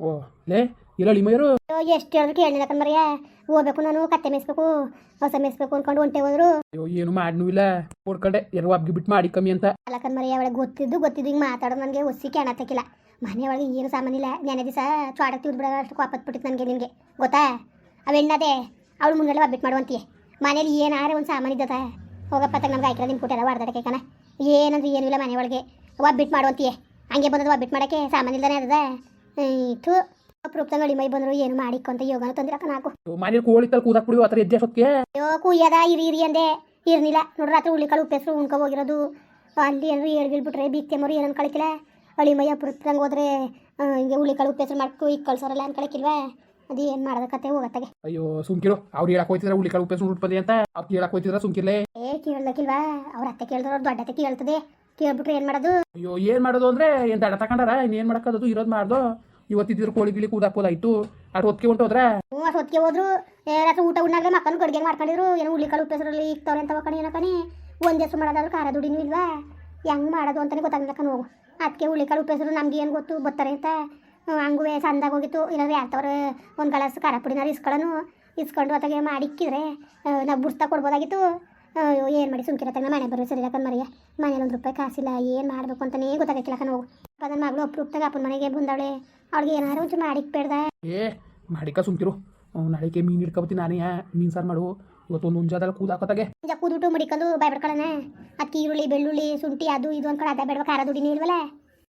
ಓ ಲೇ ಇಲ್ಲ ಅಳಿಮಯ್ಯರು ಅಯ್ಯೋ ಎಷ್ಟು ಹೇಳಿದ್ರು ಕೇಳಿಲ್ಲ ಕಣ್ಮರಿಯ ಹೋಗ್ಬೇಕು ನಾನು ಕತ್ತೆ ಮೇಯಿಸ್ಬೇಕು ಹೊಸ ಮೇಯಿಸ್ಬೇಕು ಅನ್ಕೊಂಡು ಹೊಂಟೆ ಹೋದ್ರು. ಅಯ್ಯೋ ಏನು ಮಾಡ್ನೂ ಇಲ್ಲ. ಓಡ್ಕಂಡೆ ಎರಡು ಅಬ್ಗಿ ಬಿಟ್ಟು ಮಾಡಿ ಕಮ್ಮಿ ಅಂತ. ಅಲ್ಲ ಕಣ್ಮರಿಯ ಅವಳಿಗೆ ಗೊತ್ತಿದ್ದು ಗೊತ್ತಿದ್ದು ಹಿಂಗೆ ಮಾತಾಡೋದು ನನಗೆ ಒಸಿ ಕಾಣತ್ತಕ್ಕಿಲ್ಲ ಮನೆ ಒಳಗೆ ಏನು ಸಾಮಾನಿಲ್ಲ ನೆನೆ ದಿವಸ ಚಾಡ ತಿವ್ದು ಬಿಡೋ ಅಷ್ಟು ಕೋಪತ್ ಬಿಟ್ಟಿತ್ತು ನನಗೆ ನಿನಗೆ. ಗೊತ್ತಾ? ಅವೆಣ್ಣದೆ ಅವಳು ಮುಂದೆಲ್ಲ ಒಬ್ಬಿಟ್ಟು ಮಾಡುವಂತೀಯ. ಮನೇಲಿ ಏನಾರೆ ಒಂದು ಸಾಮಾನು ಇದ್ದದ. ಹೋಗಪ್ಪ ತಗ ನಮ್ಗೆ ಆಯ್ಕೆ ನಿಮ್ಮ ಕೊಟ್ಟೆಲ್ಲ ಹೊಡೆದಾಡಕ್ಕೆ ಕಣ. ಏನಂದ್ರೆ ಏನೂ ಇಲ್ಲ ಮನೆ ಒಳಗೆ. ಒಬ್ಬಿಟ್ಟು ಮಾಡುವಂತೀಯ. ಹಂಗೆ ಬಂದದ ಒಬ್ಬಿಟ್ಟು ಮಾಡೋಕ್ಕೆ ಸಾಮಾನು ಇಲ್ದಾನೆ ಇತ್ತು. ಅಪ್ರೂಪ್ತಂಗೆ ಅಳಿ ಮೈ ಬಂದ್ರು ಏನು ಮಾಡಿಕೊಂತ ಯೋಗನ ತೊಂದ್ರೆ ನಾಕು ಮನೇಲಿ ಕೋಳಿ ಕೂದಕ್ ಬಿಡಿ ಆ ಥರ ಎದ್ದೆ ಅಯ್ಯೋ ಕುಯ್ಯದ ಇರಿ ಇರಿ ಅಂದೆ. ಇರ್ನಿಲ್ಲ. ನೋಡ್ರಿ ರಾತ್ರಿ ಹುಳಿಕಾಳು ಉಪ್ಪೆಸ್ರು ಉಣ್ಕೊ ಹೋಗಿರೋದು. ಅಲ್ಲಿ ಏನಾರು ಹೇಳ್ಬಿಟ್ರೆ ಬೀಕ್ತೆ ಮರು ಏನನ್ ಕಳಿಕಿಲ್ಲ ಅಳಿ ಮೈ ಅಪೃಪ್ತಂಗೆ ಹೋದ್ರೆ ಹಿಂಗೆ ಹುಳಿಕಾಳು ಉಪ್ಪೆಸ್ರು ಮಾಡ್ಕೊ ಈಗ ಕಳ್ಸೋರಲ್ಲ ಅನ್ಕೊಳಕಿಲ್ವಾ ಅದು ಏನು ಮಾಡೋದ ಕತೆ ಹೋಗತ್ತಾಗೆ. ಅಯ್ಯೋ ಸುಮ್ಕಿರು. ಅವ್ರು ಹೇಳಕ್ ಹೋಯ್ತಿದ್ರ ಉಳ್ಳಿ ಉಪ್ಪೆಸರು ಉಟ್ಪದಿ ಅಂತ? ಅವ್ರು ಕೇಳಕ್ ಹೋಯ್ತಿದ್ರ ಸುಮ್ಕಿರ್ಲೆ? ಏ ಕೇಳ್ದಕ್ಕಿಲ್ವಾ ಅವ್ರ ಅತ್ತೆ ಕೇಳಿದ್ರು ದೊಡ್ಡ ಅತ್ತೆ ಕೇಳ್ತದೆ. ಕೇಳ್ಬಿಟ್ರೆ ಏನು ಮಾಡೋದು? ಅಯ್ಯೋ ಏನ್ ಮಾಡೋದು ಅಂದ್ರೆ ಏನ್ ದಡ ತಕೊಂಡಾರ ಇನ್ನೇನ್ ಮಾಡಕ್ಕದು ಇರೋದು ಮಾಡ್ದು? ಇವತ್ತಿದ್ರ ಕೋಳಿ ಗಿಳಿ ಕೂದಾಕೋದಾಯ್ತು ಅದ್ ಹೊತ್ಕೆ ಹೊಂಟೋದ್ರ? ಹ್ಞೂ ಅಷ್ಟು ಹೊತ್ತಿಗೆ ಹೋದ್ರು. ಏ, ಊಟ ಉಣ್ಣಾಗ್ಲೇ ಮಕ್ಕಳು ಗಡಿಗೆ ಮಾಡ್ಕೊಂಡಿದ್ರು. ಏನೋ ಹುಳಿಕಾಳು ಉಪ್ಪೆಸರಲ್ಲಿ ಇಕ್ತವ್ರೆ ಅಂತ ಕಣಿ ಏನೋ ಕಣಿ. ಒಂದು ಹೆಸರು ಮಾಡೋದಾದ್ರು ಖಾರ ದುಡಿನೂ ಇಲ್ವಾ? ಹೆಂಗ್ ಮಾಡೋದು ಅಂತಲೇ ಗೊತ್ತಾಗಲ್ಲ ಕಣ್. ಅದಕ್ಕೆ ಹುಳಿಕಾಳು ಉಪ್ಪೆಸರು. ನಮ್ಗೆ ಏನು ಗೊತ್ತು? ಬರ್ತಾರೆ ಅಂತ. ಹಂಗೂ ಸಂದಾಗ ಹೋಗಿತ್ತು. ಇಲ್ಲಾಂದ್ರೆ ಯಾರ್ತವ್ರೆ ಒಂದು ಗ್ಲಾಸ್ ಖಾರ ಪುಡಿನಾರು ಇಸ್ಕೊಳ್ಳೋನು. ಇಸ್ಕೊಂಡು ಅತ್ತಾಗೆ ಮಾಡಿ ಇಕ್ಕಿದ್ರೆ ನಾವು ಬುಡ್ಸ್ತಾ ಕೊಡ್ಬೋದಾಗಿತ್ತು. ಏನು ಮಾಡಿ ಸುಮ್ಕಿರತ್ತಾಗ ಮನೆ ಬರೋ ಸರಿ ಯಾಕಂದ್ರೆ ಮರಿಯ. ಮನೇಲಿ ಒಂದು ರೂಪಾಯಿ ಕಾಸಿಲ್ಲ ಏನು ಮಾಡಬೇಕು ಅಂತಲೇ ಗೊತ್ತಾಗಕ್ಕಿಲ್ಲ ಕಣ್. ಹೋಗು ನನ್ನ ಮಗಳು ಅಪ್ರೂಪ್ತಾಗ ಅಪ್ಪನ ಮನೆಗೆ ಬಂದವಳೆ. ಅವ್ಳಿಗೆ ಏನಾರು ಒಂಚೂರು ಬೇಡ ಏ ಮಾಡಿಕ ಸುಮ್ತಿರು. ನಾಳೆಗೆ ಮೀನು ಹಿಡ್ಕೊಬತ್ತೀನಿ ನಾನೇ ಮೀನ್ ಸಾರು ಮಾಡು. ಇವತ್ತು ಒಂದು ಹುಂಜಾದಲ್ಲಿ ಕೂದಾಕತ್ತಾಗೆ. ಈಗ ಕೂದುಬಿಟ್ಟು ಮಡಿಕೊಂಡು ಬಾಯ್ ಬಿಡ್ಕೊಳ್ಳೋಣ ಅದಕ್ಕೆ ಈರುಳ್ಳಿ ಬೆಳ್ಳುಳ್ಳಿ ಶುಂಠಿ ಅದು ಇದು ಅನ್ಕೊಂಡು ಅದ ಬೇಡ ಖಾರ ದುಡಿನಿ ಇಲ್ವಲ್ಲ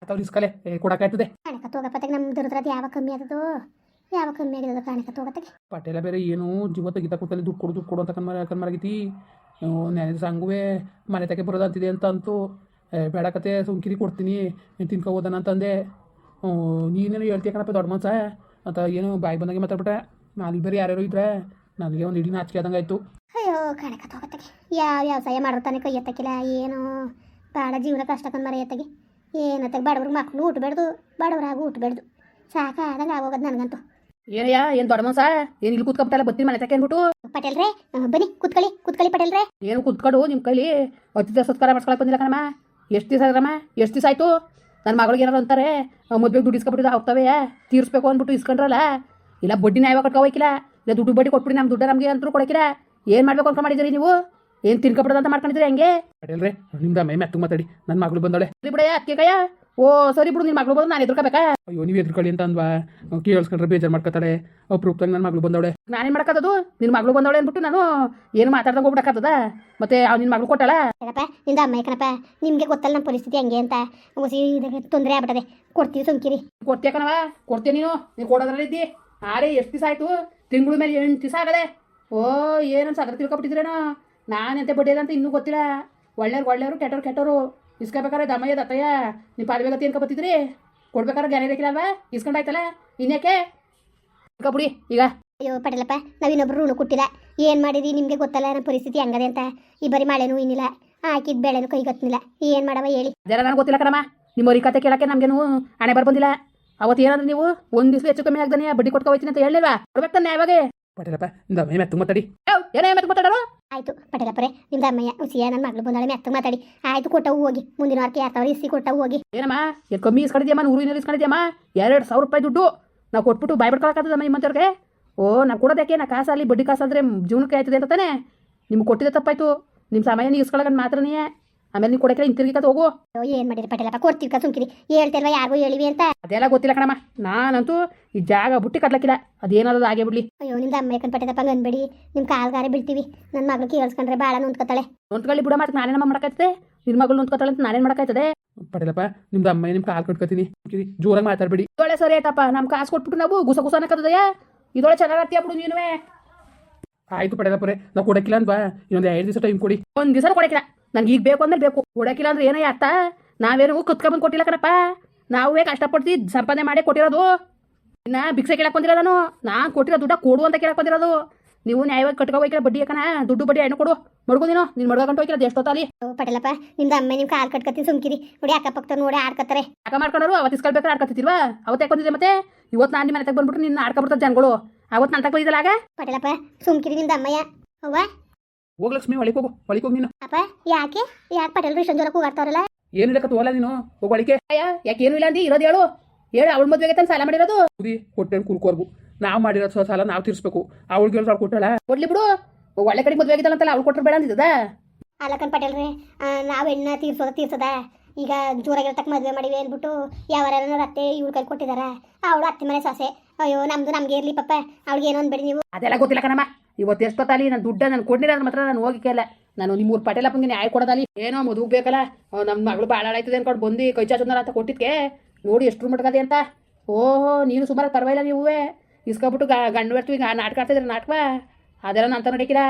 ಅಥವಾ ಇಸ್ಕಲೆ ಕಾಣಕತ್ತು ಹೋಗಪ್ಪತ್ತಾಗ ನಮ್ಮ ದುರ್ದ್ರದ್ದು ಯಾವ ಕಮ್ಮಿ ಆದದು? ಯಾವ ಕಮ್ಮಿ ಆಗಿರೋದು ಕಾಣಕತ್ತು ಹೋಗತ್ತಾಗೆ ಪಟೇಲ ಬೇರೆ ಏನು ಜೀವ ತೆಗಿತಾ ಕೂತಲ್ಲಿ ದುಡ್ಡು ಕೊಡು ದುಡ್ಡು ಕೊಡು ಅಂತ ಕಣ್ಮರ ಕಣ್ಮರಗೈತಿ ನೆನೆ ಸಂಗುವೆ ಮನೆ ತಗೆ ಬರೋದಂತಿದೆ ಅಂತ ಅಂತೂ. ಬೇಡ ಕತೆ ಸುಮ್ಕಿರಿ ಕೊಡ್ತೀನಿ. ತಿನ್ಕೋಬೋದನ ಅಂತಂದೆ. ನೀನೇನು ಹೇಳ್ತೀಯ ಕಣಪ್ಪ ದೊಡ್ಡ ಮನ್ಸ? ಅಂತ ಏನು ಬಾಯಿ ಬಂದಂಗೆ ಮಾತಾಡ್ಬಿಟ್ರೆ ಅಲ್ಲಿ ಬೇರೆ ಯಾರ್ಯಾರು ಇದ್ರೆ ನನಗೆ ಒಂದು ಇಡೀ ನಾಚಿಕೆ ಆದಂಗೆ ಆಯಿತು. ಅಯ್ಯೋ ಕಾಣಕತ್ತು ಹೋಗತ್ತಾಗೆ ಯಾವ ವ್ಯವಸಾಯ ಮಾಡಿರ್ತಾನೆ ಕೈ ಎತ್ತಕ್ಕಿಲ್ಲ ಏನು ಭಾಳ ಜೀವನ ಕಷ್ಟ ಮರ ಎತ್ತಗೆ. ಏನತ್ತಾಗ ಬಡವ್ರಿಗೆ ಮಕ್ಕಳು ಊಟಬೇಡ್ದು ಬಡವ್ರಾಗ ಸಾಕ ಸಾಕಾದಂಗೆ ಆಗೋಗದು ನನಗಂತೂ. ಏನಯ್ಯ ಏನು ದೊಡ್ಡ ಮನ್ಸ? ಏನು ಇಲ್ಲಿ ಕೂತ್ಕೊಬಿಟ್ಟಲ್ಲ ಬತ್ತೀನಿ ಮನೆ ತಕ್ಕೆ ಅಂದ್ಬಿಟ್ಟು? ಪಟೇಲ್ರೇ ಬನ್ನಿ ಕೂತ್ಕೊಳ್ಳಿ ಕೂತ್ಕೊಳ್ಳಿ ಪಟೇಲ್ರೇ ಏನು ಕುತ್ಕೊಂಡು ನಿಮ್ಮ ಕೈಲಿ ಅತಿಥಿ ಸತ್ಕಾರ ಮಾಡ್ಕೊಳಕ್ಕೆ ಬಂದಿಲ್ಲ ಕಣಮ್ಮ. ಎಷ್ಟು ದಿವಸ ಆದ್ರಮ್ಮ ಎಷ್ಟು ದಿವಸ ಆಯಿತು? ನನ್ನ ಮಗಳಿಗೆ ಏನಾರು ಅಂತಾರೆ ಮದುವೆಗೆ ದುಡ್ಡು ಇಸ್ಕೊಬಿಟ್ಟಿದ ಹೋಗ್ತವೆ ತೀರಿಸ್ಬೇಕು ಅಂದ್ಬಿಟ್ಟು ಇಸ್ಕೊಂಡ್ರಲ್ಲ? ಇಲ್ಲ ಬಡ್ಡಿ ನ್ಯಾಯ ಕಟ್ಕೋಬೇಕಿಲ್ಲ ಇಲ್ಲ ದುಡ್ಡು ಬಡ್ಡಿ ಕೊಟ್ಬಿಡಿ ನಮ್ಮ ದುಡ್ಡು ನಮಗೆ ಅಂತೂ ಕೊಡಕಿಲ್ಲ? ಏನು ಮಾಡ್ಬೇಕು ಅಂತ ಮಾಡಿದ್ದೀರಿ ನೀವು? ಏನು ತಿನ್ಕೊಬಿಡೋದು ಅಂತ ಮಾಡ್ಕೊಂಡಿದ್ದೀರಿ ಹೆಂಗೆ? ನಿಮ್ದು ಮೈ ಮೆತ್ತು ಮಾತಾಡಿ ನನ್ನ ಮಗಳು ಬಂದಳೆ ಬಿಡಯ್ಯ ಅಕ್ಕೆ ಕಯ್ಯ ಓ ಸರಿ ಬಿಡು ನಿನ್ನ ಮಗಳು ಬಂದು ನಾನು ಎದುರ್ಕೋಬೇಕಾ? ಅಯ್ಯೋ ನೀವು ಎದುರ್ಕೊಳ್ಳಿ ಅಂತ ಅಂದ್ವಾ? ಕೇಳಿಸ್ಕೊಂಡ್ರೆ ಬೇಜಾರು ಮಾಡ್ಕೊತಾಳೆ. ಅಪ್ರೂಪ್ದಾಗ ನನ್ನ ಮಗಳು ಬಂದವಳೆ. ನಾನೇನು ಮಾಡ್ಕೋದು ನಿನ್ನ ಮಗಳು ಬಂದವಳೆ ಅಂದ್ಬಿಟ್ಟು ನಾನು ಏನು ಮಾತಾಡ್ದಂಗೆ ಹೋಗ್ಬಿಡಕ್ಕಾಗ್ತದ? ಮತ್ತೆ ಅವ್ ನಿನ್ನ ಮಗಳು ಕೊಟ್ಟಲ್ಲ ಏನಪ್ಪ ನಿಂದ ಅಮ್ಮ ಕಣಪ್ಪ ನಿಮಗೆ ಗೊತ್ತಲ್ಲ ನಮ್ಮ ಪರಿಸ್ಥಿತಿ ಹಂಗೆ ಅಂತ. ತೊಂದರೆ ಆಗ್ಬಿಟ್ಟದೆ. ಕೊಡ್ತೀವಿ ಸುಮ್ಕಿರಿ. ಕೊಡ್ತೀಯ ಕಣವ ಕೊಡ್ತೀಯ ನೀನು? ನೀನು ಕೊಡೋದ್ರಲ್ಲಿ ಇದ್ದಿ? ಆರೇ ಎಷ್ಟು ದಿವಸ ಆಯ್ತು? ತಿಂಗಳು ಮೇಲೆ ಎಂಟು ದಿವಸ ಆಗದೆ. ಓ ಏನಂತ ಸಾಗರ ತಿಳ್ಕೊಬಿಟ್ಟಿದ್ರೇನೋ? ಎಂತ ಬಡ್ಡಿಯಲ್ಲ ಅಂತ ಇನ್ನೂ ಗೊತ್ತಿಲ್ಲ. ಒಳ್ಳೆಯವ್ರು ಒಳ್ಳೆಯವರು ಕೆಟ್ಟವ್ರು ಕೆಟ್ಟವರು. ಇಸ್ಕೋಬೇಕಾರೆ ದಮಯ್ಯ ದತ್ತಯ್ಯ ನೀವು ಪಾಲ್ಬೇಗತಿ ಅನ್ಕೊ ಬತ್ತಿದ್ರಿ? ಕೊಡ್ಬೇಕಾದ್ರೆ ಜ್ಞಾನ ಇರಕ್ಕಿಲ್ಲ ಇಸ್ಕೊಂಡಾಯ್ತಲ್ಲ? ಇನ್ಯಾಕೆ? ಇಸ್ಕೊಬಿಡಿ ಈಗ. ಅಯ್ಯೋ ಪಟೇಲಪ್ಪ ನಾವಿನ್ನೊಬ್ರು ಋಣ ಕೊಟ್ಟಿಲ್ಲ. ಏನು ಮಾಡಿದ್ರಿ ನಿಮಗೆ ಗೊತ್ತಲ್ಲ ನಮ್ಮ ಪರಿಸ್ಥಿತಿ ಹಂಗದೆ ಅಂತ. ಈ ಬರೀ ಮಳೆನೂ ಇನ್ನಿಲ್ಲ. ಹಾಕಿದ ಬೆಳೆನೂ ಕೈ ಗೊತ್ತಿಲ್ಲ ಏನು ಮಾಡವ ಹೇಳಿ. ಜರ ನನಗೆ ಗೊತ್ತಿಲ್ಲ ಕಣಮ್ಮ. ನಿಮ್ಮ ಅವ್ರಿಗೆ ಕತೆ ಕೇಳಕ್ಕೆ ನಮಗೇನು ಹಣೆ ಬರ್ ಬಂದಿಲ್ಲ ಅವತ್ತು ಏನಂದ್ರೆ ನೀವು ಒಂದು ದಿವಸ ಹೆಚ್ಚು ಕಮ್ಮಿ ಆಗ್ದಾನೆ ಬಡ್ಡಿ ಕೊಟ್ಕೊ ಹೋಯ್ತೀನಿ ಅಂತ ಹೇಳಿಲ್ವಾ ಕೊಡ್ಬೇಕು ತಾನೆ ಯಾವಾಗ ಪಟೇಲಪ್ಪ ನಿಮ್ದು ಅಮ್ಮ ಮೆತ್ತು ಮಾತಾಡಿ ಏನೇ ಮೆತ್ತು ಮಾತಾಡೋರು ಆಯ್ತು ಪಟೇಲಪ್ಪರೇ ನಿಮ್ದು ಅಮ್ಮಯ್ಯ ಹುಸಿಯ ನನ್ನ ಮಗಳು ಬಂದಾಳೆ ಮ್ಯಾತ್ ಮಾತಾಡಿ ಆಯಿತು ಕೊಟ್ಟವು ಹೋಗಿ. ಮುಂದಿನ ವಾರಕ್ಕೆ ಯಾರ್ತಾವ್ರಿ ಇಸಿ ಕೊಟ್ಟವು ಹೋಗಿ. ಏನಮ್ಮ ಏನು ಕಮ್ಮಿ ಇಸ್ಕೊಂಡಿದ್ಯಮ್ಮ ನೂರು ಇನ್ನೂರು ಇಸ್ಕೊಂಡಿದ್ಯಮ್ಮ ಎರಡು ಸಾವಿರ ರೂಪಾಯಿ ದುಡ್ಡು. ನಾವು ಕೊಟ್ಬಿಟ್ಟು ಬಾಯ್ ಬಿಡ್ಕೊಳಕ್ಕಾಗ್ತದಮ್ಮ ನಿಮ್ಮಂತವ್ರಿಗೆ. ಓ ನಾವು ಕೊಡೋದಕ್ಕೆ ನಾ ಕಾಸಲ್ಲಿ ಬಡ್ಡಿ ಕಾಸಾದ್ರೆ ಜೀವನಕ್ಕೆ ಆಯ್ತದೆ ಅಂತ ತಾನೇ. ನಿಮ್ಗೆ ಕೊಟ್ಟಿದ್ದೆ ತಪ್ಪಾಯ್ತು. ನಿಮ್ಮ ಸಮಯ ನೀವು ಇಸ್ಕೊಳಕಂಡು ಮಾತ್ರನೇ. ಆಮೇಲೆ ನೀವು ಕೊಡಕ್ಕೆ ಹಿಂತಿರ್ಗಿಕತ್ ಹೋಗು ಏನ್ ಮಾಡಿರಿ ಪಟೇಲಪ್ಪ? ಕೊಡ್ತೀವಿ ಕ ಸುಮ್ಕಿರಿ. ಹೇಳ್ತಿಲ್ವ ಯಾರಿಗೂ ಹೇಳಿವಿ ಅಂತ? ಅದೆಲ್ಲ ಗೊತ್ತಿಲ್ಲ ಕಣಮ್ಮ. ನಾನಂತೂ ಈ ಜಾಗ ಬುಟ್ಟಿ ಕಟ್ಲಕ್ಕಿಲ್ಲ. ಅದೇನಾದ್ರು ಆಗೇ ಬಿಡ್ಲಿ. ಅಯ್ಯೋ ನಿಮ್ದು ಅಮ್ಮ ಕಣ್ ಪಟೇಲಪ್ಪ ಅನ್ಬೇಡಿ. ನಿಮ್ಮ ಕಾಲ್ಗಾರೆ ಬೀಳ್ತೀವಿ. ನನ್ನ ಮಗಳು ಕೇಳಿಸ್ಕೊಂಡ್ರೆ ಬಾಳ ನೊಂದ್ಕೊತಾಳೆ. ನೋಂದ್ಕೊಳ್ಳಿ ಬಿಡ ಮತ್ತೆ ನಾನೇನಮ್ಮ ಮಾಡಕೈತದೆ ನಿನ್ನ ಮಗಳು ನೋಂದ್ಕೊತಾಳೆ ಅಂತ ನಾನೇನು ಮಾಡಕೈತದೆ ಪಟೇಲಪ್ಪ ನಿಮ್ದು ಅಮ್ಮ ನಿಮ್ ಕಾಲ್ ಕಟ್ಕೊತೀನಿ. ಜೋರಾಗಿ ಮಾತಾಡ್ಬೇಡಿ. ಇದೊಳೆ ಸರಿ ಆಯ್ತಪ್ಪ. ನಮ್ಮ ಕಾಸು ಕೊಟ್ಬಿಟ್ಟು ನಾವು ಗುಸ ಗುಸ ಅನ್ನಕತ್ತದಯ್ಯ ಇದೊಳೆ ಚೆನ್ನಾಗತ್ತೀಯ ಬಿಡು ನೀನು ಆಯ್ತು ಪಡೆದಪ್ಪರೆ ನಾವು ಕೊಡಕ್ಕಿಲ್ಲ ಅಂದ್ವಾ? ಇನ್ನೊಂದು ಎರಡು ದಿವಸ ಟೈಮ್ ಕೊಡಿ. ಒಂದ್ ದಿವಸ ಕೊಡಕ್ಕಿಲ್ಲ. ನನಗೆ ಈಗ ಬೇಕು ಅಂದ್ರೆ ಬೇಕು. ಕೊಡಕ್ಕಿಲ್ಲ ಅಂದ್ರೆ ಏನೇ ಅತ್ತ ನಾವೇನು ಕುತ್ಕೊಂಬಂದು ಕೊಟ್ಟಿಲ್ಲ ಕಣಪ್ಪ. ನಾವೇ ಕಷ್ಟಪಡ್ತಿ ಸಂಪಾದನೆ ಮಾಡಿ ಕೊಟ್ಟಿರೋದು. ಇನ್ನ ಭಿಕ್ಷೆ ಕೇಳಕ್ ಬಂದಿಲ್ಲ ನಾನು. ನಾನು ಕೊಟ್ಟಿರೋ ದುಡ್ಡ ಕೊಡು ಅಂತ ಕೇಳಕ್ ಬಂದಿರೋದು ನೀವು ನ್ಯಾಯವಾಗಿ ಕಟ್ಕೊ ಹೋಯ್ಕಿಲ್ಲ ಬಡ್ಡಿ ಯಾಕನ ದುಡ್ಡು ಬಡ್ಡಿ ಹಣ್ಣು ಕೊಡು. ಮಡ್ಗೋ ನೀನು. ಮಡ್ಕೊಂಡ್ ಹೋಯ್ಕಿಲ್ಲ ಅದು ಎಷ್ಟೊತ್ತಲ್ಲಿ ತಾಲಿ ಪಟೇಲಪ್ಪ ನಿಮ್ದು ಅಮ್ಮ ನಿಮ್ಮ ಕಾಲು ಕಟ್ಕತ್ತೀನಿ ಸುಮ್ಕಿರಿ. ನೋಡಿ ಅಕ್ಕಪಕ್ಕ ನೋಡಿ ಆಡ್ಕತ್ತಾರೆ ಯಾಕ ಮಾಡ್ಕೊಂಡ್ರು ಅವತ್ತು ಇಸ್ಕೊಳ್ಬೇಕಾರೆ ಆಡ್ಕೊತಿಲ್ವಾ ಅವತ್ತು ಮತ್ತೆ? ಇವತ್ತು ನಾನು ನಿಮ್ಮ ಮನೆ ತಗ ಬಂದ್ಬಿಟ್ಟು ನಿನ್ನ ಆಡ್ಕೊಬಿಡ್ತಾರೆ ಜನಗಳು. ಅವತ್ತು ನಾನು ತಗ ಬಂದಿದ್ದಲ್ಲ ಆಗ? ಪಟೇಲಪ್ಪ ಸುಮ್ಕಿರಿ ನಿಮ್ದು ಅಮ್ಮಯ್ಯ. ಅವ್ವ ಹೋಗ್ ಲಕ್ಷ್ಮಿ ಒಳಗೆ ಹೋಗು ಒಳಗೆ ಹೋಗಿ ನೀನು. ಅಪ್ಪ ಯಾಕೆ? ಯಾಕೆ ಪಟೇಲ್ರು ಇಷ್ಟೊಂದು ಜೋರ ಕೂಗಾಡ್ತಾವ್ರಲ್ಲ ಏನು ಇಲ್ಲಕ್ಕ ಹೋಗಲ್ಲ ನೀನು ಹೋಗಿ ಒಳಗೆ ಯಾಕೆ ಏನು ಇಲ್ಲ ಅಂದಿ? ಇರೋದು ಹೇಳು. ಹೇಳು ಅವಳ ಮದುವೆಗೆ ತಾನು ಸಾಲ ಮಾಡಿರೋದು? ಕುದಿ ಹೊಟ್ಟೆ ಕುರ್ಕೋರ್ಗು ನಾವು ಮಾಡಿರೋ ಸ- ಸಾಲ ನಾವು ತೀರಿಸ್ಬೇಕು. ಅವಳಿಗೆ ಹೇಳ್ತಾಳೆ ಕೊಟ್ಟಳ ಕೊಡ್ಲಿ ಬಿಡು. ಒಳ್ಳೆ ಕಡೆ ಮದುವೆ ಆಗಿದ್ದಲ್ಲ ಅವಳು ಕೊಟ್ಟರು ಬೇಡ ಅಂತಿದ್ದದ ಅಲ್ಲಕನ್ ಪಟೇಲ್ರಿ ನಾವು ಹೆಣ್ಣ ತೀರ್ಸೋದ ತೀರ್ಸದ? ಈಗ ಜೋರಾಗಿರ್ತಕ್ಕ ಮದುವೆ ಮಾಡಿವೆ ಅಂದ್ಬಿಟ್ಟು ಯಾವಾರ ಅತ್ತೆ ಇವ್ಳ ಕೈ ಕೊಟ್ಟಿದಾರ? ಅವಳು ಅತ್ತೆ ಮನೆ ಸಾಸೆ. ಅಯ್ಯೋ ನಮ್ದು ನಮ್ಗೆ ಇರ್ಲಿ ಪಪ್ಪ. ಅವಳಿಗೆ ಏನೋ ಅನ್ಬೇಡಿ ನೀವು. ಅದೆಲ್ಲ ಗೊತ್ತಿಲ್ಲ ಕಣಮ್ಮ. ಇವತ್ತು ಎಷ್ಟೊತ್ತಲ್ಲಿ ನನ್ನ ದುಡ್ಡ ನಾನು ಕೊಡ್ಲಿಲ್ಲ ಅಂದ್ರೆ ಮಾತ್ರ ನಾನು ಹೋಗಿ ಕೇಳ ನಾನು ನಿಮ್ಮೂರು ಪಟೇಲಪ್ಪಂಗೆ ನ್ಯಾಯ ಕೊಡೋದಲ್ಲಿ ಏನೋ ಮದುವೆ ಬೇಕಲ್ಲ ನಮ್ಮ ಮಗಳು ಭಾಳ ಆಯ್ತದೆ ಅನ್ಕೊಂಡು ಬಂದು ಕೈ ಚಾಚಂದಲ್ಲ ಅಂತ ಕೊಟ್ಟಿದ್ಕೆ. ನೋಡಿ ಎಷ್ಟು ಮಟ್ಕದೆ ಅಂತ. ಓಹೋ ನೀನು ಸುಮಾರು ಪರವಾಗಿಲ್ಲ ನೀವೇ ಇಸ್ಕೊಬಿಟ್ಟು ಗಂಡು ಬರ್ತೀವಿ ಈಗ ನಾಟಕ ಆಡ್ತಿದ್ರೆ ನಾಟಕ. ಅದೆಲ್ಲ ನಾನು ನಡೀಕಿರ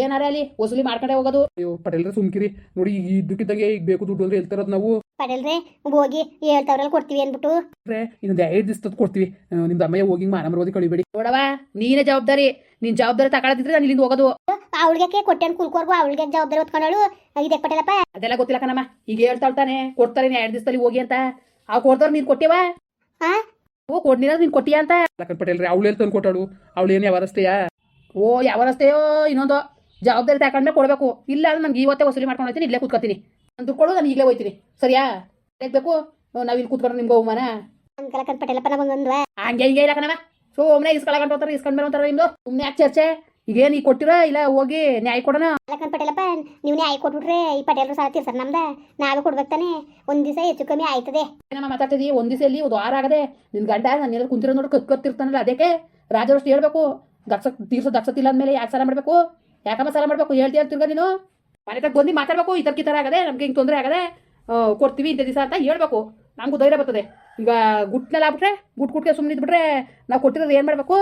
ಏನಾರ ಅಲ್ಲಿ? ವಸೂಲಿ ಮಾಡ್ಕೊಂಡೆ ಹೋಗೋದು. ಅಯ್ಯೋ ಪಟೇಲ್ರೆ ಸುಮ್ಕಿರಿ. ನೋಡಿ ಈಗ ಇದ್ದಕ್ಕಿದ್ದಂಗೆ ಈಗ ಬೇಕು ದುಡ್ಡು ಅಂದ್ರೆ ಹೇಳ್ತಾರದ್ ನಾವು. ಪಟೇಲ್ರೆ ಹೋಗಿ ಹೇಳ್ತಾವ್ರಲ್ಲಿ ಕೊಡ್ತೀವಿ ಅಂದ್ಬಿಟ್ಟು ಅಂದ್ರೆ ಇನ್ನೊಂದು ಐದು ದಿವಸದ ಕೊಡ್ತೀವಿ. ನಿಮ್ದು ಅಮ್ಮಯ್ಯ ಹೋಗಿ ಮಾನ ಓದಿ ಕಳಿಬೇಡಿ. ನೋಡವಾ ನೀನೇ ಜವಾಬ್ದಾರಿ. ನೀನ್ ಜವಾಬ್ದಾರಿ ತಗೊಳದಿದ್ರೆ ನಾನು ಇಲ್ಲಿಂದ ಹೋಗೋದು. ಅವಳಿಗೆ ಕೊಟ್ಟೆನ್ ಕುಲ್ಕೋರ್ಗು ಅವಳಿಗೆ ಜವಾಬ್ದಾರಿ ಹೊತ್ಕೊಂಡಳು ಇದಕ್ಕೆ ಪಟೇಲಪ್ಪ ಅದೆಲ್ಲ ಗೊತ್ತಿಲ್ಲ ಕಣಮ್ಮ. ಈಗ ಹೇಳ್ತಾಳ ತಾನೆ. ಕೊಡ್ತಾರೆ ನೀ ಎರಡು ದಿವಸದಲ್ಲಿ ಹೋಗಿ ಅಂತ. ಆ ಕೊಡ್ದವ್ರು ನೀನ್ ಕೊಟ್ಟಿವ ಓ ಕೊಡ್ನಿರ ನೀನ್ ಕೊಟ್ಟಿಯ ಅಂತ? ಲಕ್ಕನ್ ಪಟೇಲ್ರೆ ಅವಳು ಹೇಳ್ತಾನೆ ತಂದು ಕೊಟ್ಟಾಳು? ಅವಳು ಏನು ಯಾವಾರಸ್ತೆಯಾ ಓ ಯಾವ ರಸ್ತೆಯೋ ಇನ್ನೊಂದು. ಜವಾಬ್ದಾರಿ ತಗೊಂಡ್ಮೇಲೆ ಕೊಡಬೇಕು. ಇಲ್ಲ ಅಂದ್ರೆ ನಂಗೆ ಇವತ್ತೇ ವಸೂಲಿ ಮಾಡ್ಕೊಂಡು ಹೋಯ್ತೀನಿ ಇಲ್ಲೇ ಕೂತ್ಕೊತೀನಿ. ನಾನು ದುಡ್ಡು ಕೊಡು ನಾನು ಈಗಲೇ ಹೋಗ್ತೀನಿ ಸರಿಯಾ? ಬೇಕು? ನಾವು ಇಲ್ಲಿ ಕೂತ್ಕೊಂಡ್ರೆ ನಿಮ್ಗೆ ಅವಮಾನ? ಹಂಗೆ ಹಿಂಗೆ ಇಲ್ಲ ಕಣವ ಸುಮ್ಮನೆ ಇಸ್ಕೊಳಕಂತ ಹೋಗ್ತಾರೆ ಇಸ್ಕೊಂಡ್ ಮೇಲೆ ಅಂತಾರೆ ನಿಮ್ದು. ಸುಮ್ಮನೆ ಯಾಕೆ ಚರ್ಚೆ? ಈಗೇನು ಈಗ ಕೊಟ್ಟಿರ ಇಲ್ಲ ಹೋಗಿ ನ್ಯಾಯ ಕೊಡೋಣ. ಅಲಕನ್ ಪಟೇಲಪ್ಪ ನೀವು ನ್ಯಾಯ ಕೊಟ್ಬಿಟ್ರೆ ಈ ಪಟೇಲ್ರು ಸಾಲ ತೀರ್ಸರ್ ನಮ್ದ. ನಾವೇ ಕೊಡ್ಬೇಕು ತಾನೆ. ಒಂದ್ ದಿವಸ ಹೆಚ್ಚು ಕಮ್ಮಿ ಆಯ್ತದೆ. ಏನಮ್ಮ ಮಾತಾಡ್ತಿದ್ವಿ ಒಂದ್ ದಿವಸ ಇಲ್ಲಿ ಒಂದು ವಾರ ಆಗದೆ. ನಿನ್ ಗಂಡ ನಾನು ಏನಾದ್ರು ಕುಂತಿರೋ ನೋಡಿ ಕತ್ಕತ್ತಿರ್ತಾನಲ್ಲ ಅದಕ್ಕೆ ರಾಜರಷ್ಟು ಹೇಳ್ಬೇಕು. ದಕ್ಷ ತೀರ್ಸೋ ದಕ್ಷತಿಲ್ಲ ಅಂದ್ಮೇಲೆ ಯಾಕೆ ಸಾಲ ಮಾಡಬೇಕು? ಯಾಕಮ್ಮ ಸಾಲ ಮಾಡಬೇಕು? ಹೇಳ್ತಿ ಹೇಳ್ತಿರ್ಗ ನೀನು? ಮನೆ ತಗ ಬಂದು ಮಾತಾಡ್ಬೇಕು. ಈ ಥರ ಆಗದೆ ನಮ್ಗೆ ಹಿಂಗೆ ತೊಂದರೆ ಆಗದೆ ಕೊಡ್ತೀವಿ ಇಂಥ ದಿವಸ ಅಂತ ಹೇಳ್ಬೇಕು. ನಮಗೂ ಧೈರ್ಯ ಬರ್ತದೆ. ಈಗ ಗುಟ್ನೆಲ್ಲ ಆಗ್ಬಿಟ್ರೆ ಗುಟ್ ಗುಟ್ಗೆ ಸುಮ್ಮನೆ ಇದ್ಬಿಟ್ರೆ ನಾವು ಕೊಟ್ಟಿರೋದು ಏನು ಮಾಡಬೇಕು?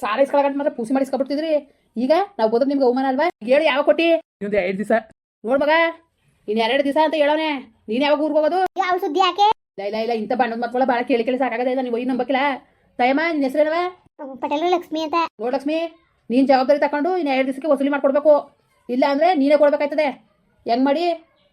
ಸಾಲ ಇಸ್ಕೊಳಗಂಟ ಮಾತ್ರ ಪೂಸಿ ಮಾಡಿ ಇಸ್ಕೊಬಿಡ್ತಿದ್ರಿ. ಈಗ ನಾವು ಬೋದ್ರೆ ನಿಮ್ಗೆ ಅವಮಾನ ಅಲ್ವಾ? ಈಗ ಹೇಳಿ ಯಾವ ಕೊಟ್ಟಿ? ಇನ್ನೊಂದು ಎರಡು ದಿವಸ. ನೋಡ್ ಮಗ ಇನ್ನು ಎರಡು ದಿವಸ ಅಂತ ಹೇಳೋನೆ. ನೀನು ಯಾವಾಗ ಊರಿಗೆ ಹೋಗೋದು? ಯಾವ ಸುದ್ದಿ ಯಾಕೆ? ಇಲ್ಲ ಇಲ್ಲ ಇಲ್ಲ ಇಂಥ ಬಣ್ಣದ ಮಕ್ಕಳ ಭಾಳ ಕೇಳಿ ಕೇಳಿ ಸಾಕಾಗದ ಇಲ್ಲ ನೀವು ಒಯ್ದು ನಂಬಕಿಲ್ಲ. ತಯಮ್ಮ ನಿನ್ನ ಹೆಸರೇನವ? ಪಟೇಲ್ ಲಕ್ಷ್ಮಿ ಅಂತ. ನೋಡ್ ಲಕ್ಷ್ಮಿ ನೀನು ಜವಾಬ್ದಾರಿ ತಗೊಂಡು ಇನ್ನು ಎರಡು ದಿವಸಕ್ಕೆ ವಸೂಲಿ ಮಾಡ್ಕೊಡ್ಬೇಕು. ಇಲ್ಲ ಅಂದ್ರೆ ನೀನೇ ಕೊಡ್ಬೇಕಾಯ್ತದೆ. ಹೆಂಗ್ ಮಾಡಿ?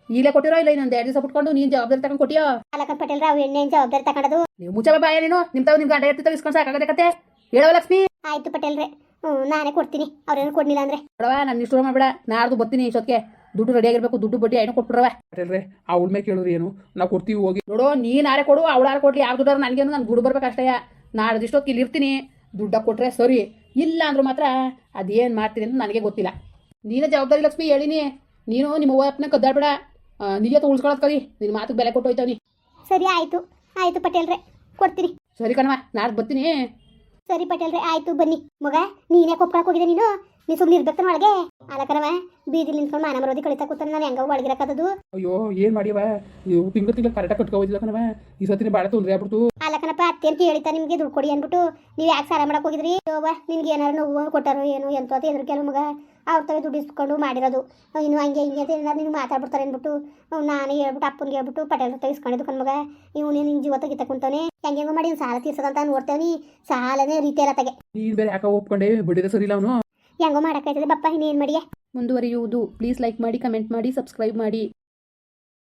ಈಗಲೇ ಕೊಟ್ಟಿರೋ ಇಲ್ಲ ಇನ್ನೊಂದು ಎರಡು ದಿವಸ ಬಿಟ್ಕೊಂಡು ನೀನು ಜವಾಬ್ದಾರಿ ತಗೊಂಡು ಕೊಟ್ಟಿಯೋ? ಅಲ್ಲಕನ್ ಪಟೇಲ್ ರಾವ್ ಎಣ್ಣೆ ಜವಾಬ್ದಾರಿ ತಗೊಂಡದು? ನೀವು ಮುಚ್ಚ ಬಾಯ ನೀನು ನಿಮ್ ತಾವ್ ನಿಮ್ಗೆ ಅಡ್ಡ ಇರ್ತಿತ್ತು ಇಸ್ಕೊಂಡು ಸಾಕಾಗದೆ ಕತೆ? ಹೇಳವ ಲಕ್ಷ್ಮಿ? ಆಯ್ತು ಪಟೇಲ್ರೆ ಹ್ಞೂ ನಾನೇ ಕೊಡ್ತೀನಿ. ಅವ್ರೇನು ಕೊಡ್ಲಿಲ್ಲ ಅಂದ್ರೆ. ನೋಡವ ನಾನು ಇಷ್ಟು ಮಾಡ್ಬೇಡ. ನಾಡ್ದು ಬರ್ತೀನಿ ಇಷ್ಟೊತ್ತಿಗೆ. ದುಡ್ಡು ರೆಡಿ ಆಗಿರ್ಬೇಕು ದುಡ್ಡು ಬಡ್ಡಿ ಏನೋ ಕೊಟ್ಬಿಡ್ರವ ಪಟೇಲ್ರೆ ಅವಳ ಮೇಲೆ ಕೇಳಿದ್ರೆ ಏನು? ನಾವು ಕೊಡ್ತೀವಿ ಹೋಗಿ. ನೋಡು ನೀನ್ ಆರೆ ಕೊಡು ಅವಳಾರ ಕೊಡ್ಲಿ. ಯಾರು ದುಡ್ಡಾರ ನನಗೇನು ನಾನು ದುಡ್ಡು ಬರ್ಬೇಕು ಅಷ್ಟೇ. ನಾಡ್ದು ಇಷ್ಟೊತ್ತಿಗೆ ಇಲ್ಲಿ ಇರ್ತೀನಿ. ದುಡ್ಡ ಕೊಟ್ರೆ ಸರಿ. ಇಲ್ಲ ಅಂದ್ರೂ ಮಾತ್ರ ಅದೇನ್ ಮಾಡ್ತೀನಿ ಅಂತ ನನಗೆ ಗೊತ್ತಿಲ್ಲ. ನೀನೇ ಜವಾಬ್ದಾರಿ ಲಕ್ಷ್ಮಿ ಹೇಳಿನಿ. ನೀನು ನಿಮ್ಮ ಅವ್ವ ಅಪ್ಪನ ಕದ್ದಾಡ್ಬೇಡ. ನಿಜ ಉಳ್ಸ್ಕೊಳತ್ ಕರಿ. ನಿನ್ನ ಮಾತಿಗೆ ಬೆಲೆ ಕೊಟ್ಟು ಹೋಯ್ತವ್ನಿ ಸರಿ ಆಯ್ತು. ಆಯ್ತು ಪಟೇಲ್ರೆ ಕೊಡ್ತೀನಿ. ಸರಿ ಕಣವ ನಾಳೆ ಬರ್ತೀನಿ. ಸರಿ ಪಟೇಲ್ರೆ ಆಯ್ತು ಬನ್ನಿ. ಮಗ ನೀನೇ ಕೊಪ್ಕೊಳಕ್ ಹೋಗಿದೆ ನೀನು? ನೀ ಸುಮ್ಮನೆ ಇರ್ಬೇಕು ಒಳಗೆ? ಅಲಕರವ ಬೀದಿಲಿ ನಿಂತ್ಕೊಂಡು ಮಾನ ಮರೋದಿ ಕಳಿತಾ ಕೂತಾನೆ ನಾನು ಹೆಂಗ ಒಳಗಿರಕ್ಕದು ಅಯ್ಯೋ ಏನ್ ಮಾಡಿವ ನೀವು ತಿಂಗಳು ತಿಂಗಳು ಕರೆಕ್ಟಾಗಿ ಕಟ್ಕೊ ಹೋಯ್ತಿಲ್ಲ ಕಣವ ಈ ಸತಿನ ಭಾಳ ತೊಂದರೆ ಆಗ್ಬಿಡ್ತು. ಅಲಕನಪ್ಪ ಅತ್ತೆ ಅಂತ ಹೇಳಿತಾ ನಿಮಗೆ ದುಡ್ಡು ಕೊಡಿ ಅಂದ್ಬಿಟ್ಟು? ನೀವು ಯಾಕೆ ಸಾರ ಮಾಡಕ್ ಹೋಗಿದ್ರಿ? ಯೋವಾ ನಿನ್ಗೆ ಏನಾರು ನೋವು ಕೊಟ್ಟಾರೋ ಏನು ಎಂತ ಎದ್ರ ಕೆಲವು ಮಗ. ಅವ್ರ ತವೆ ದುಡ್ಡು ಇಸ್ಕೊಂಡು ಮಾಡಿರೋದು. ಇನ್ನು ಹಂಗೆ ಹಿಂಗೆ ಅಂತ ಏನಾದ್ರು ನಿನ್ಗೆ ಮಾತಾಡ್ಬಿಡ್ತಾರೆ ಅಂದ್ಬಿಟ್ಟು ನಾನು ನಾನೇ ಹೇಳ್ಬಿಟ್ಟು ಅಪ್ಪನಿಗೆ ಹೇಳ್ಬಿಟ್ಟು ಪಟೇಲ್ ತೆಗಿಸ್ಕೊಂಡಿದ್ದು ಕಣ್ಮಗ ಕಣ್ ಮಗ. ಇವನೇ ನಿನ್ನ ಜೀವ ತೆಗಿತ ಕುಂತಾನೆ ಹೆಂಗೆ ಹೆಂಗೋ ಮಾಡಿ ಸಾಲ ತೀರ್ಸದಂತ ನೀ ಸಾಲನೇ ರೀತಿ ಎಲ್ಲ ತೆಗೆ. ನೀನು ಬೇರೆ ಯಾಕೆ ಒಪ್ಕೊಂಡೆ? ಬಿಡಿದ್ರೆ ಸರಿ ಅವನು? ಹೆಂಗೋ ಮಾಡಕ್ಕೆ ಬಪ್ಪ ಇನ್ನೇನು ಮಾಡಿಯೇ? ಮುಂದುವರಿಯುವುದು. ಪ್ಲೀಸ್ ಲೈಕ್ ಮಾಡಿ ಕಮೆಂಟ್ ಮಾಡಿ ಸಬ್ಸ್ಕ್ರೈಬ್ ಮಾಡಿ.